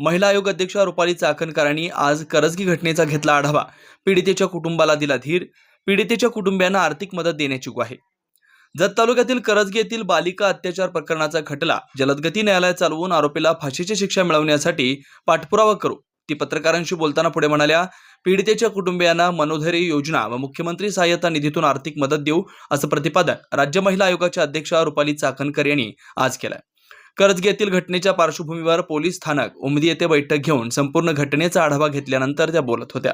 महिला आयोग अध्यक्षा रुपाली चाकणकरांनी आज करजगी घटनेचा घेतला आढावा. पीडितेच्या कुटुंबाला दिला धीर. पीडितेच्या कुटुंबियांना आर्थिक मदत देण्याची ग्वाही. जत तालुक्यातील करजगी येथील बालिका अत्याचार प्रकरणाचा खटला. जलदगती न्यायालयात चालवून आरोपीला फाशीची शिक्षा मिळवण्यासाठी पाठपुरावा करू. ती पत्रकारांशी बोलताना पुढे म्हणाल्या पीडितेच्या कुटुंबियांना मनोधैर्य योजना व मुख्यमंत्री सहाय्यता निधीतून आर्थिक मदत देऊ असं प्रतिपादन राज्य महिला आयोगाच्या अध्यक्षा रुपाली चाकणकर यांनी आज केलं कर्जगेतील घटनेच्या पार्श्वभूमीवर पोलीस स्थानक उमदी येथे बैठक घेऊन संपूर्ण घटनेचा आढावा घेतल्यानंतर त्या बोलत होत्या.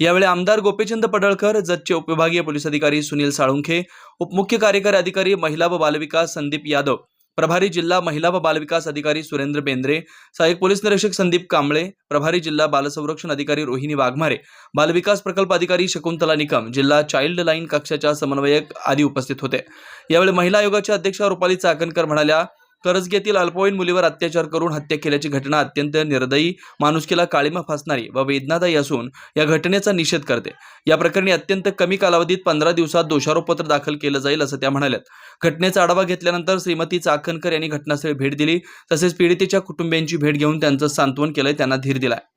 यावेळी आमदार गोपीचंद पडळकर जतचे उपविभागीय पोलीस अधिकारी सुनील साळुंखे उपमुख्य कार्यकारी अधिकारी महिला व बालविकास संदीप यादव प्रभारी जिल्हा महिला व बालविकास अधिकारी सुरेंद्र बेंद्रे सहाय्यक पोलीस निरीक्षक संदीप कांबळे प्रभारी जिल्हा बालसंरक्षण अधिकारी रोहिणी वाघमारे बालविकास प्रकल्प अधिकारी शकुंतला निकम जिल्हा चाइल्ड लाईन कक्षाच्या समन्वयक आदी उपस्थित होते. यावेळी महिला आयोगाच्या अध्यक्षा रुपाली चाकणकर म्हणाल्या करजगेतील अल्पवयीन मुलीवर अत्याचार करून हत्या केल्याची घटना अत्यंत निर्दयी माणुसकीला काळीमा फासणारी व वेदनादायी असून या घटनेचा निषेध करते. या प्रकरणी अत्यंत कमी कालावधीत पंधरा दिवसात दोषारोपपत्र दाखल केलं जाईल असं त्या म्हणाल्यात. घटनेचा आढावा घेतल्यानंतर श्रीमती चाकणकर यांनी घटनास्थळी भेट दिली. तसेच पीडितेच्या कुटुंबियांची भेट घेऊन त्यांचं सांत्वन केलंय त्यांना धीर दिलाय.